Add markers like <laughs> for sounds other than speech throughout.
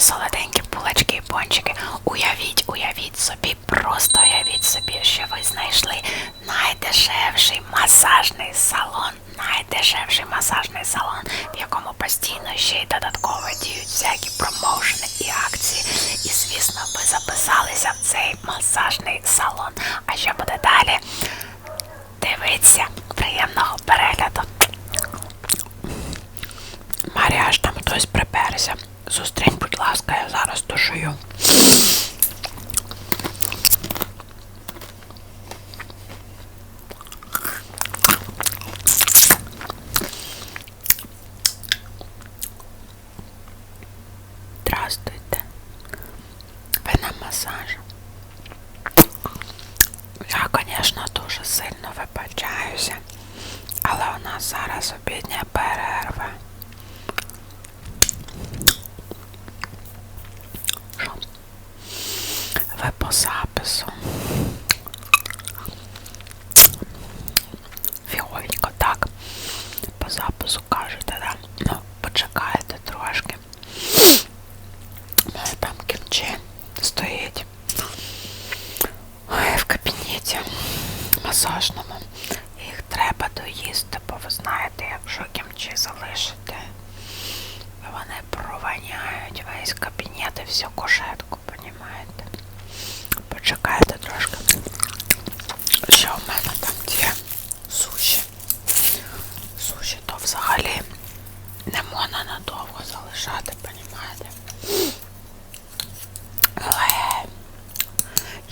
солоденькі булочки і пончики. Уявіть, уявіть собі, просто уявіть собі, що ви знайшли найдешевший масажний салон. Найдешевший масажний салон, в якому постійно ще й додатково діють всякі промоушени і акції. І звісно, ви записалися в цей масажний салон. А що буде далі? Дивіться, приємного перегляду. Маріаш, там хтось приперся. Зустрінь, будь ласка, я зараз душую. Здравствуйте. Ви на масаж. Я, звісно, дуже сильно вибачаюся, але у нас зараз обідня перерва. Що? Ви по запису. Фіговенько, так. По запису кажете, да? Ну, почекайте трошки. У мене там кімчі стоїть. Ой, в кабінеті масажному. Їх треба доїсти, бо ви знаєте, якщо кімчі залишите, вони прованяють весь кабінет і всю кошетку, понімаєте? Почекайте трошки. Що в мене там є? Суші. Суші то взагалі не можна надовго залишати, понімаєте? Але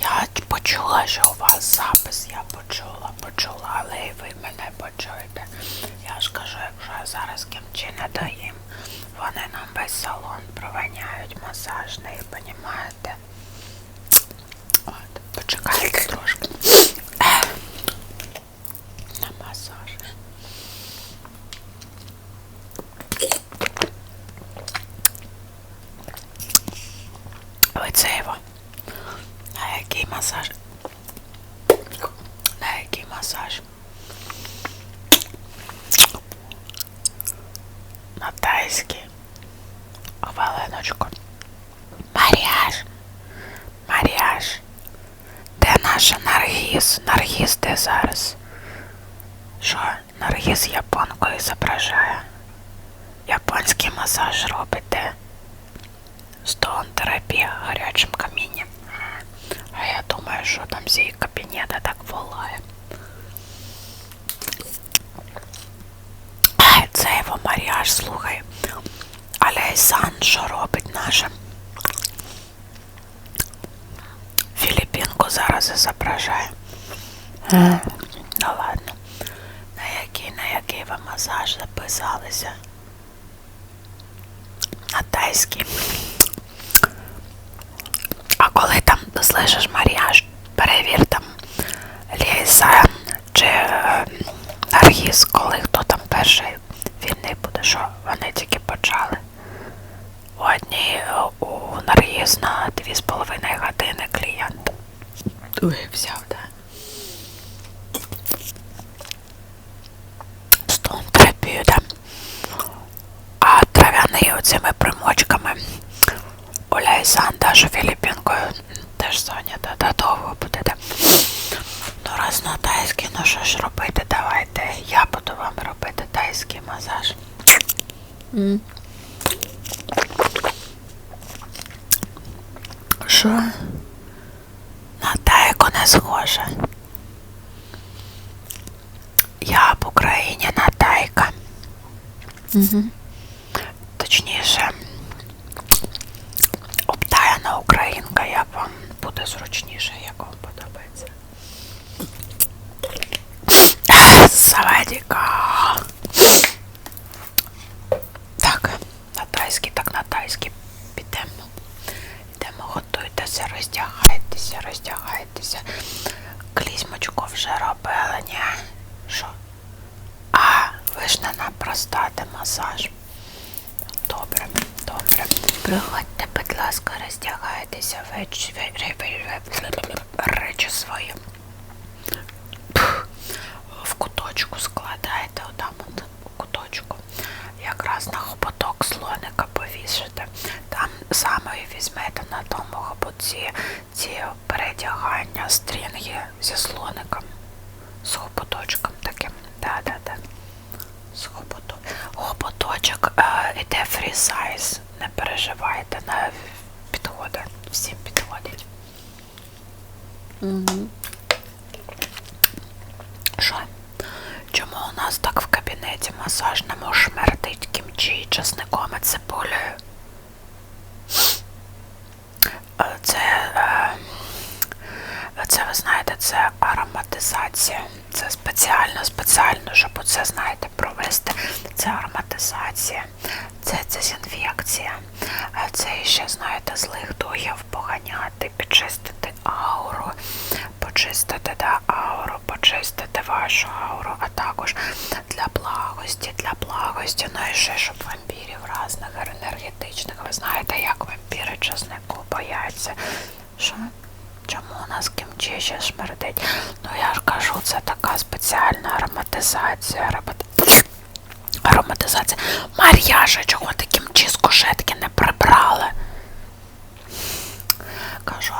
я почула, що у вас запис, я почула, почула, але і ви мене почуєте. Я ж кажу, якщо я зараз кімчі не доїм, вони нам весь салон прованяють масажний, понімаєте? От, почекайте трошки. Е, На масаж. Ви це його. На який масаж? На який масаж? На тайський. Хвилиночку. Маріаш. Маріаш. Де наша Наргіз? Наргіз де зараз? Що, Наргіз японкою зображає? Японський масаж робите? Стоун терапія гарячим камінням. А я думаю, що там всі кабінети так волає. Це його маріаж, слухай. Аляйсан, що робить наша? Філіппінку зараз і зображає. Ну ладно. На який, на який ви масаж записалися? На тайський. А коли там слышиш маріаж, перевір там Лісан чи е, Наргіз, коли хто там перший вільний буде, що вони тільки почали. У одній е, у Наргіз на 2,5 години клієнт. Ой, взяв, да. Стон терапію, да. А трав'яний оцими примочками. Оля і Сан даже Філіппінкою теж зайнята, та довго будете. Ну раз на тайський, ну що ж робити, давайте. Я буду вам робити тайський масаж. Що? На тайку не схоже. Я в Україні на тайка. Угу. Точніше, обтаяна українка, як вам буде зручніше, як вам подобається. Савадіка. Так, на тайський, так на тайський підемо. Йдемо, готуйтеся, роздягайтеся, роздягайтеся. Клізмочку вже робили, ні? Що? А, ви простати масаж. Добре, добре. Приходьте, будь ласка, роздягайтеся, речі свої. В куточку складайте, отам от куточку. Якраз на хоботок слоника повісите. Там саме візьмете на тому хобутці ці передягання стрінги зі слоником, з хоботочком таким. Да-да-да. З хобото. Хоботочок е, size. Не переживайте, на підходи. Всім підходять. Що? Чому у нас так в кабінеті масажному шмердить кімчі часником і цибулею? Е, Це, е, це ви знаєте, це ароматизація. Це спеціально, спеціально, щоб оце, знаєте, провести. Це ароматизація, це дезінфекція. Е, Це ще, знаєте, злих духів поганяти, підчистити ауру, почистити да, ауру, почистити вашу ауру, а також для благості, для благості, ну і ще щоб вампірів різних енергетичних. Ви знаєте, як вампіри чеснику бояться. Що? Чому у нас кімчі ще шмердить? Ну я ж кажу, це така спеціальна ароматизація. аромати- Ароматизація. Мар'яша, чого ти кімчі з кушетки не прибрали? Кажу,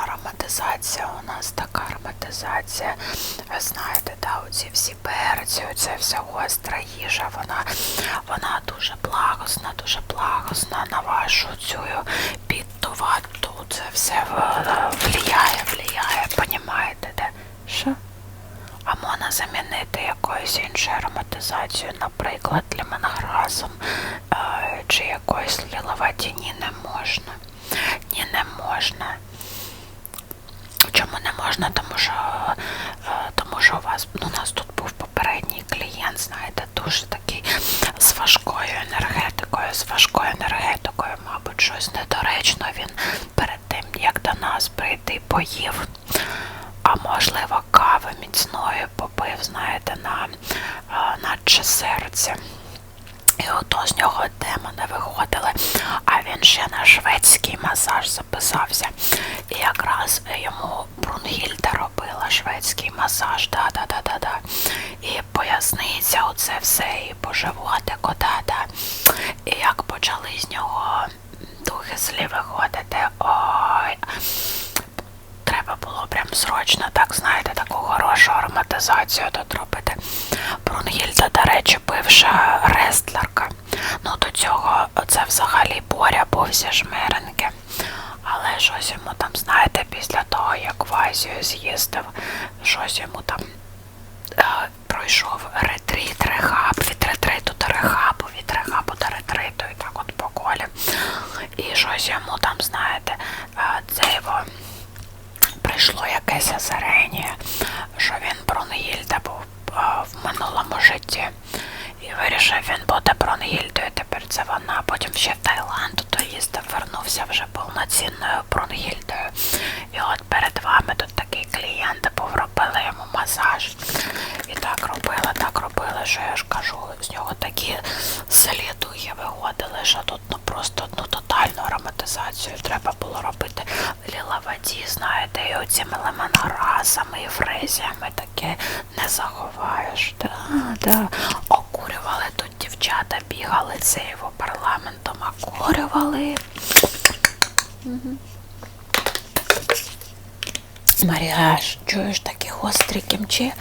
ароматизація у нас така ароматизація. Знаєте, да, оці всі перці, оця вся гостра їжа, вона, вона дуже благосна, дуже благосна на вашу цю підтувату. Це все влияє, влияє, понімаєте, де? Що? А можна замінити якоюсь іншою ароматизацією, наприклад, лімонграсом е, чи якоюсь ліловаті? Ні, не можна. Ні, не можна. Чому не можна? Тому що, е, тому що у вас ну, у нас тут був попередній клієнт, знаєте, дуже такий з важкою енергетикою, з важкою енергетикою, мабуть, щось недоречно він перед тим, як до нас прийти, поїв. А можливо, кави міцною попив, знаєте, на е, наче серце. І ото з нього демони виходили, а він ще на шведський масаж записався. І якраз йому Брунгільда робила шведський масаж, да-да-да-да-да. І поясниця, оце все, і по животику, да-да. І як почали з нього духи злі виходити, ой. Треба було прям срочно, так знаєте, таку хорошу ароматизацію тут робити. Брунгільда, до речі, бивша рестлерка. Ну до цього це взагалі боря був зі жмеренки. Але щось йому там, знаєте, після того, як в Азію з'їздив, щось йому там е, пройшов ретріт, рехаб, від ретриту до рехабу, від рехабу до ретриту, і так от по колі. І щось йому там, знаєте, е, це його прийшло якесь озарення, що він Брунгільда був в минулому житті. І вирішив він буде Брунгільдою, тепер це вона. Потім ще в Таїланд доїздив, вернувся вже повноцінною Брунгільдою. І от перед вами тут такий клієнт був, робили йому масаж. І так робили, так робили, що я ж кажу, з нього такі слідуги виходили, що тут ну просто ну тотальну ароматизацію треба було робити лілаваді, знаєте, і оціми лемоногразами і фрезіями таке не заховаєш. Да, да. Окурювали тут дівчата, бігали цейво парламентом, окурювали. Маріаш, чуєш такі гострі кімчі?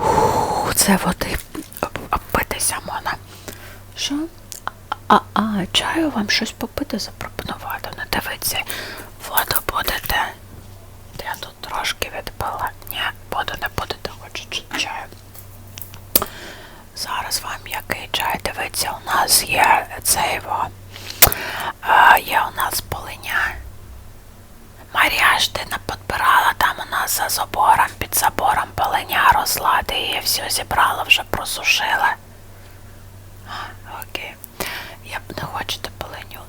Ух, Це води об- обпитися можна. Що? А, а, чаю вам щось запропонувати. Не дивіться, воду будете. Я тут трошки відпила. Ні, воду не будете, хочу чаю. Зараз вам який чай. Дивіться, у нас є цей во. А, є у нас полиня. Маріаш, ти не підбирала там у нас за забором, під забором полиня росла, ти її всю зібрала, вже просушила. А, Окей. Я б не хочете полиню.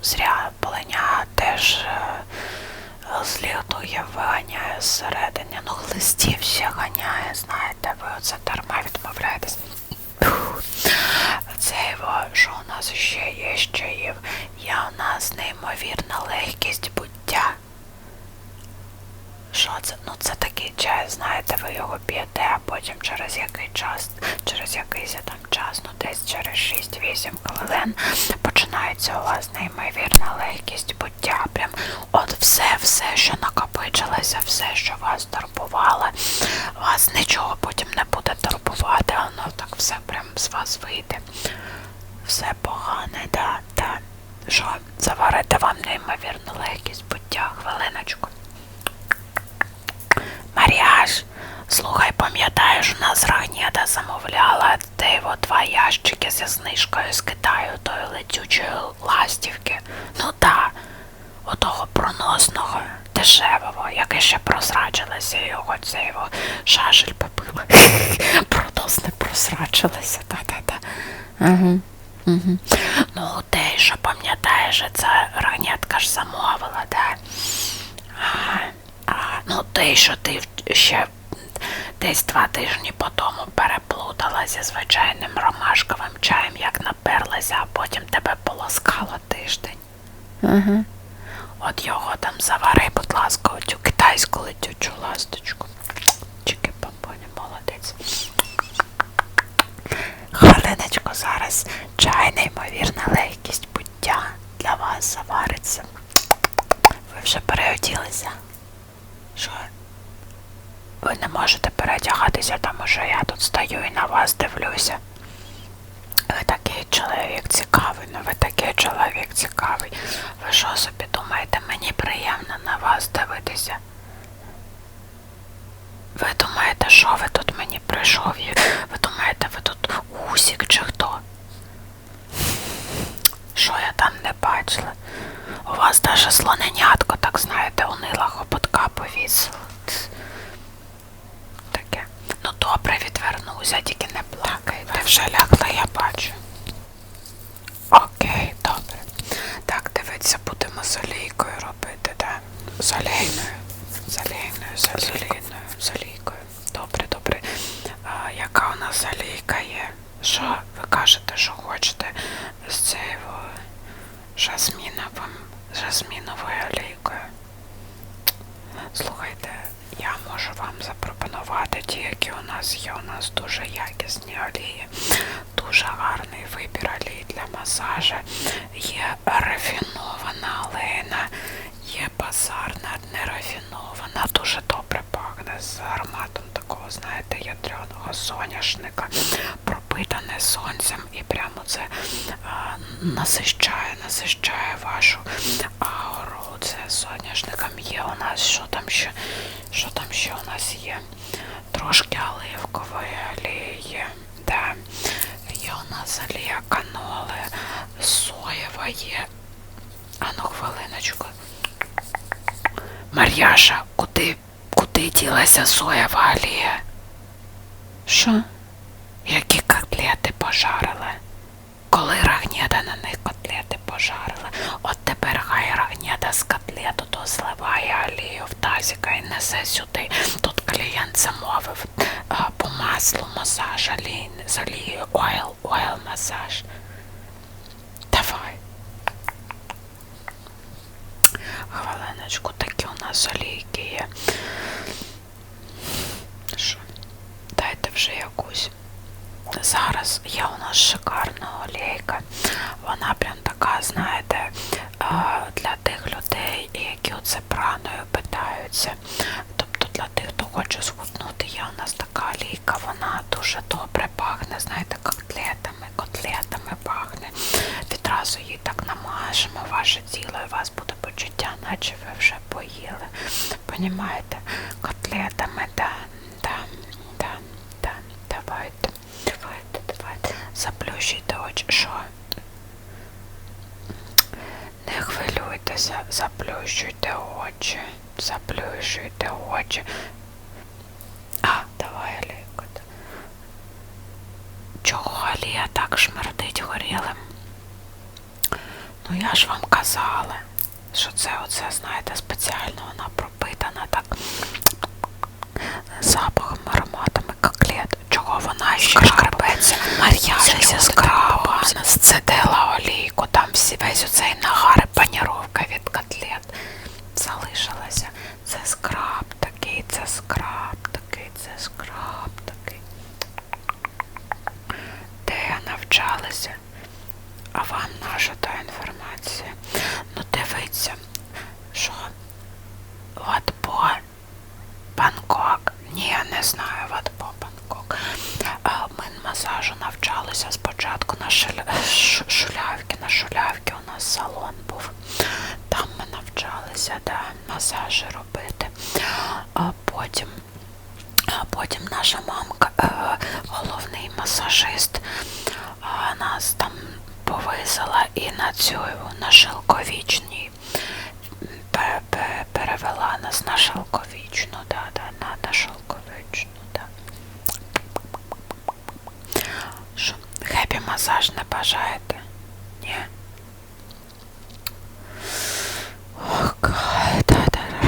Зря полиня теж е, духів виганяє зсередини. Ну, листів ще ганяє, знаєте, ви оце дарма відмовляєтесь. Це його, що у нас ще є чаїв? Є у нас неймовірна легкість буття. Що це? Ну це такий чай, знаєте, ви його п'єте, а потім через який час, через якийсь там час, ну десь через 6-8 хвилин починається у вас неймовірна легкість буття. Прям от все, все, що накопичилося, все, що вас турбувало, вас нічого потім не буде турбувати, воно так все прям з вас вийде. Все погане, да, да. Що, заварити вам неймовірну легкість буття, хвилиночку. Маріаш, слухай, пам'ятаєш, у нас Рагнєда замовляла от два ящики зі знижкою з Китаю тої летючої ластівки. Ну та, отого проносного, дешевого, яке ще прозрачилося, його цей його шашель попила. <laughs> Проносне прозрачилося, та-та-та. Ну, те, що пам'ятаєш, це ранятка ж замовила, да? Ну те, що ти ще десь два тижні по тому переплутала зі звичайним ромашковим чаєм, як наперлася, а потім тебе полоскало тиждень. Ага. От його там завари, будь ласка, оцю китайську летючу ласточку. Чики бомбоні, молодець. Хвилиночку зараз чай, неймовірна легкість буття для вас завариться. Ви вже переоділися? Що? Ви не можете передягатися, тому що я тут стою і на вас дивлюся. Ви такий чоловік цікавий, ну ви такий чоловік цікавий. Ви що собі думаєте, мені приємно на вас дивитися? Ви думаєте, що ви тут мені прийшов? І Ви думаєте, ви тут усік чи хто? Що я там не бачила? У вас даже слоненятко, так знаєте, унила хопотка повісила. Тс. Таке. Ну добре, відвернуся, тільки не плакай. Ти вже лягла, я бачу. Окей, добре. Так, дивіться, будемо з олійкою робити, так? З олійною. З олійною, з олійною, з олійкою. Добре, добре. А, яка у нас олійка є? Що ви кажете, що хочете з цією жасміновим, жасміновою олійкою? Слухайте, я можу вам запропонувати ті, які у нас є. У нас дуже якісні олії, дуже гарний вибір олій. Є рафінована олейна, є базарна, нерафінована, дуже добре пахне з ароматом такого, знаєте, ядреного соняшника, пропитане сонцем і прямо це а, насищає, насищає вашу ауру. Це соняшником є у нас, що там ще, що там ще у нас є? Трошки оливкової олії да. Є у нас олія соєва є. А ну хвилиночку. Мар'яша, куди, куди ділася соєва олія? Що? Які котлети пожарили? Коли Рагнєда на них котлети пожарила, от тепер хай Рагнєда з котлету то зливає олію в тазіка і несе сюди. Тут клієнт замовив а, по маслу масаж олій, з олією, ойл, ойл масаж. Давай. Хвилиночку, такі у нас олійки є. Що? Дайте вже якусь. Зараз є у нас шикарна олійка. Вона прям така, знаєте, для тих людей, які оце праною питаються. Тобто для тих, хто хоче схуднути, є у нас така олійка, вона дуже добре пахне, знаєте, котлетами, котлетами пахне. Відразу її так намажемо ваше тіло, і вас буде почуття, наче ви вже поїли. Понімаєте? Котлетами, да, да, да, да, давайте. Давайте, давайте. Заплющуйте очі. Що? Не хвилюйтеся, заплющуйте очі. Заплющуйте очі. А, давай, Аліко. Чого Алія так шмердить горілим? Ну я ж вам казала, що це оце, знаєте, спеціально вона пропитана так запахом, ароматами коклет. Чого вона ще шкребеться? Мар'яша скраба сцедила олійку, там всі весь оцей нагар і паніровка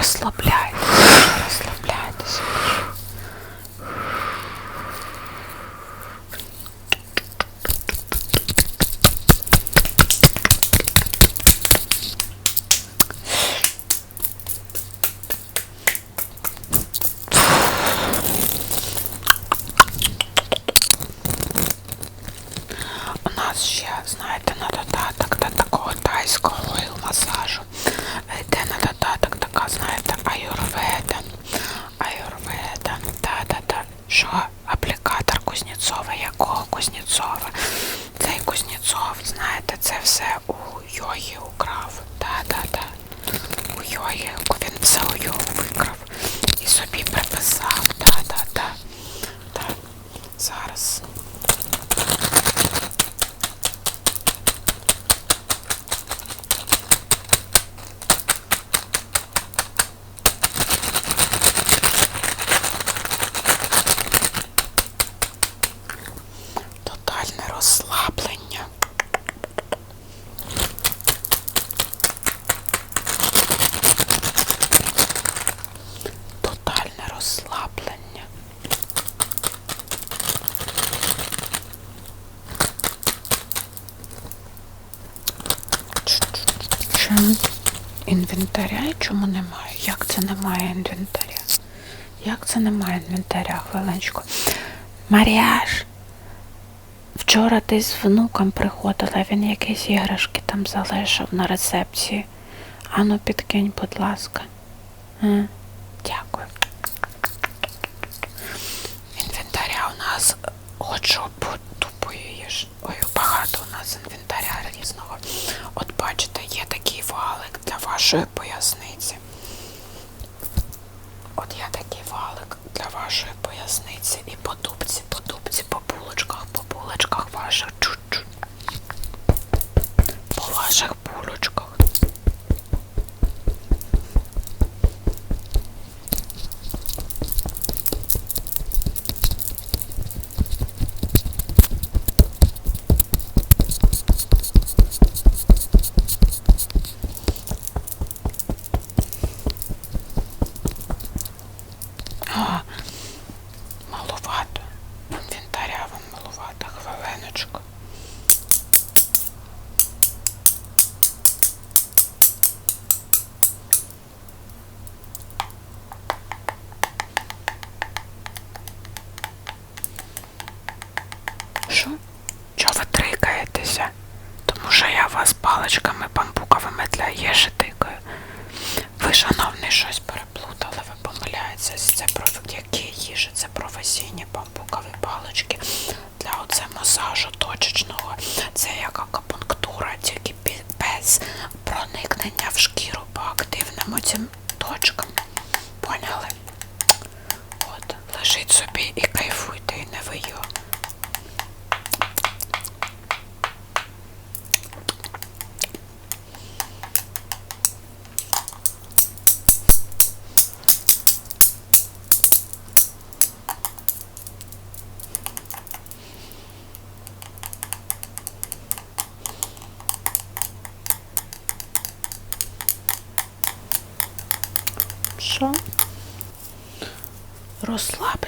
розслабляє. хвилиночку. Маріаш, вчора ти з внуком приходила, він якісь іграшки там залишив на рецепції. Ану, підкинь, будь ласка. А? Дякую. Інвентаря у нас хочу їж. Ой, багато у нас інвентаря різного. От бачите, є такий валик для вашої поясниці. От я такий валик для вашої Сниться І по дубці, по дубці, по булочках, по булочках ваших. Чу лежіть собі і кайфуйте, і не ви. Що? Розслаб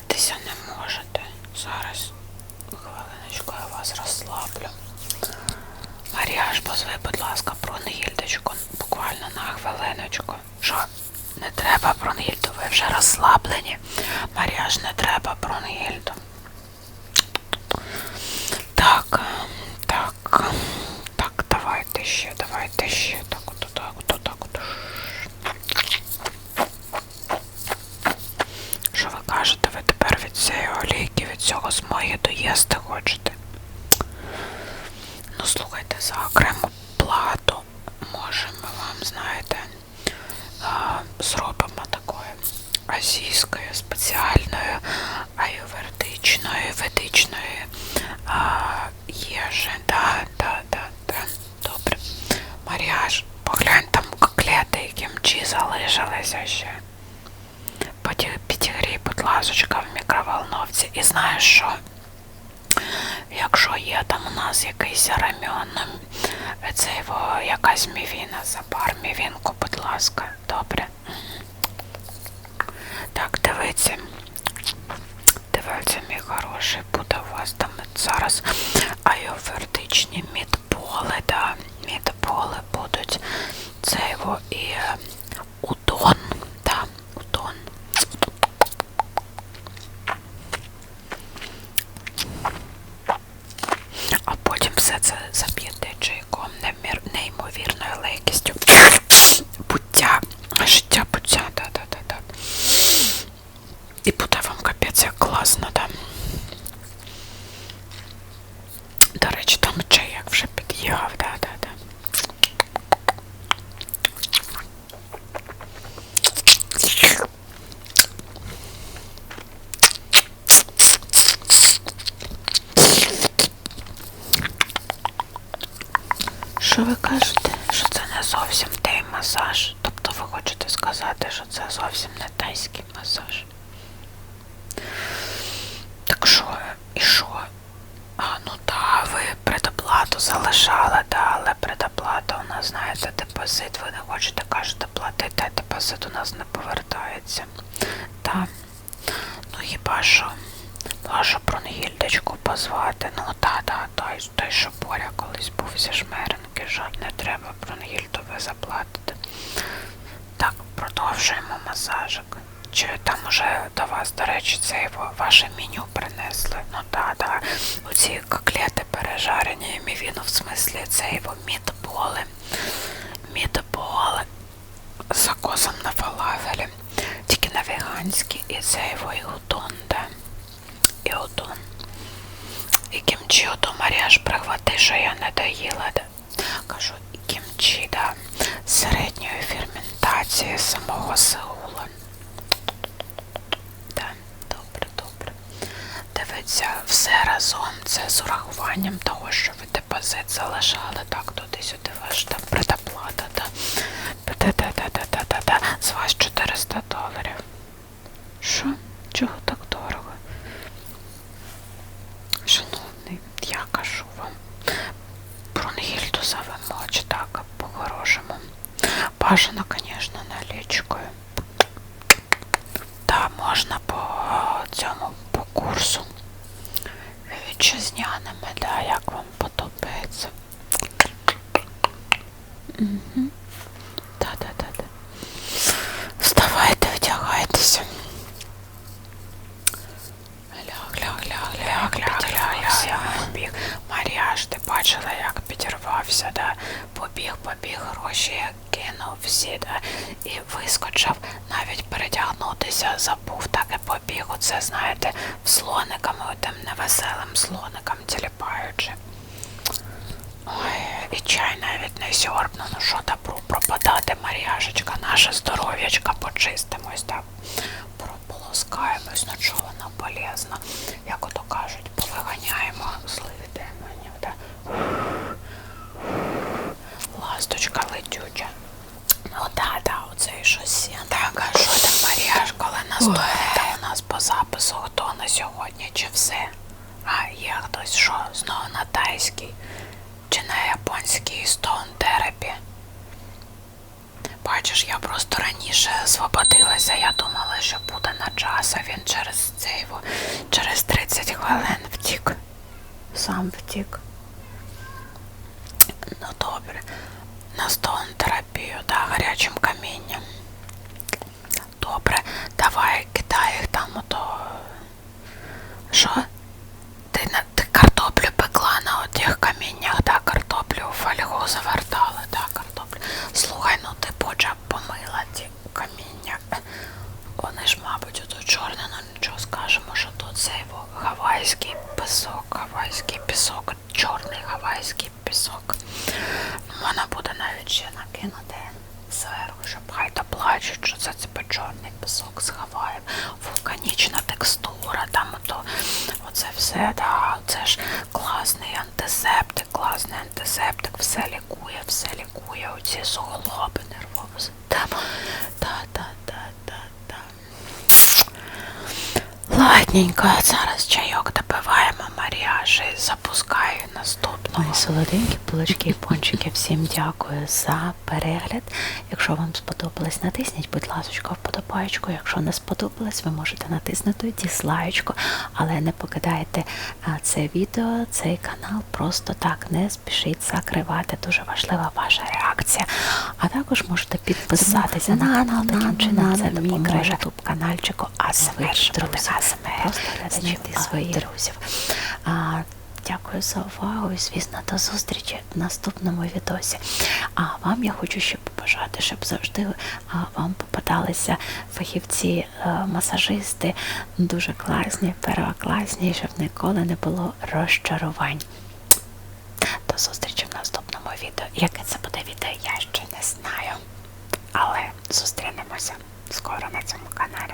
shit. Ласка, добре. Мгм. Так, дивіться. Дивіться, мій хороший, буде у вас там зараз аювердичні мідполи, да, мідполи будуть. Це його і е, удон, да, удон. А потім все це зап'єте чайком немір, неймовірною легкістю. Буття, життя буття, да-да-да-да. І буде вам капець як класно, да. До речі, там чай як вже під'їхав, да-да-да. Що ви кажете? Що це не зовсім той масаж? Тобто ви хочете сказати, що це зовсім не тайський масаж? Так що, і що? А, ну да, ви предоплату залишали, да, але предоплата у нас, знаєте, депозит, ви не хочете, кажете, платити, а депозит у нас не повертається. Так. Ну хіба що? Вашу Брунгільдочку позвати. Ну та, та, той, той, що Боря колись був зі жмеренки, жаль, не треба Брунгільду ви заплатите. Так, продовжуємо масажик. Чи там уже до вас, до речі, це ваше меню принесли? Ну та, да. Оці коклети пережарені, мівіну в смислі це його мідболи. Мідболи з закосом на фалафелі. Тільки на веганській і це його і удон, да. І удон. І кімчі ото Маріаш прихвати, що я не доїла. Да. Кажу, і кімчі, да. Середньої ферментації самого Сеула. Да, добре, добре. Дивіться, все разом це з урахуванням того, що ви депозит залишали. Так, туди-сюди ваш там предоплата, да. З вас 400 доларів. Що? Чого так дорого? Шановний, я кажу вам. Брунгільду завимоч, так, по-хорошому. Бажано, звісно, налічкою. Та можна по цьому по курсу. Вітчизняними, да, як вам подобається. Угу. Да-да-да-да. Вставайте, вдягайтеся. Ляг, ляг, ляг, ляг, ляг, ляг, ляг, побіг. Маріаш, ти бачила, як підірвався, да? Побіг, побіг, гроші як кинув всі, да? І вискочив, навіть передягнутися забув, так і побіг. Оце, знаєте, в слониками, отим невеселим слоникам тіліпаючи. Ой, і чай навіть не сьорбну, ну що добру пропадати, Маріашечка, наше здоров'ячка почистимось, так, прополоскаємось, ну чого воно полезно, як ото кажуть, повиганяємо злих демонів, так. Ласточка летюча. Ну да, щось. Так, а що там, Маріаш, коли наступне у нас по запису, хто на сьогодні, чи все? А є хтось що, знову на тайський? Чи на японський стоун терапі? Бачиш, я просто раніше освободилася, я думала, що буде на час, а він через цей через 30 хвилин втік. Сам втік. Ну добре. На стоун терапію, да, гарячим камінням. Добре, давай кидай їх там ото. Що? Ти, ти картоплю пекла на отих каміннях, да, картоплю у фольгу завертала, да, картоплю. Слухай, ну ти поча помила ті каміння. Вони ж, мабуть, ото чорне, ну нічого скажемо, що тут цей во, гавайський пісок, гавайський пісок, чорний гавайський пісок. Вона буде навіть ще бачать, що це типу чорний пісок з Гаваїв, вулканічна текстура, там ото, оце все, да, це ж класний антисептик, класний антисептик, все лікує, все лікує, оці суглоби нервові систему. Та, та, та, та, та. Ладненько, зараз чайок допиваємо, Маріаші, запускаю наступного. Мої солоденькі булочки і пончики, всім дякую за перегляд. Якщо вам сподобалось, натисніть, будь ласка, вподобаєчку. Якщо не сподобалось, ви можете натиснути дізлайчку, але не покидайте це відео, цей канал просто так. Не спішіть закривати. Дуже важлива ваша реакція. А також можете підписатися на канал таким чином, це допоможе ютуб канальчику щоб бути АСМР, просто знайти своїх друзів. Дякую за увагу і, звісно, до зустрічі в наступному відосі. А вам я хочу ще побажати, щоб завжди вам попадалися фахівці, е, масажисти дуже класні, первокласні, щоб ніколи не було розчарувань. До зустрічі в наступному відео. Яке це буде відео, я ще не знаю. Але зустрінемося скоро на цьому каналі.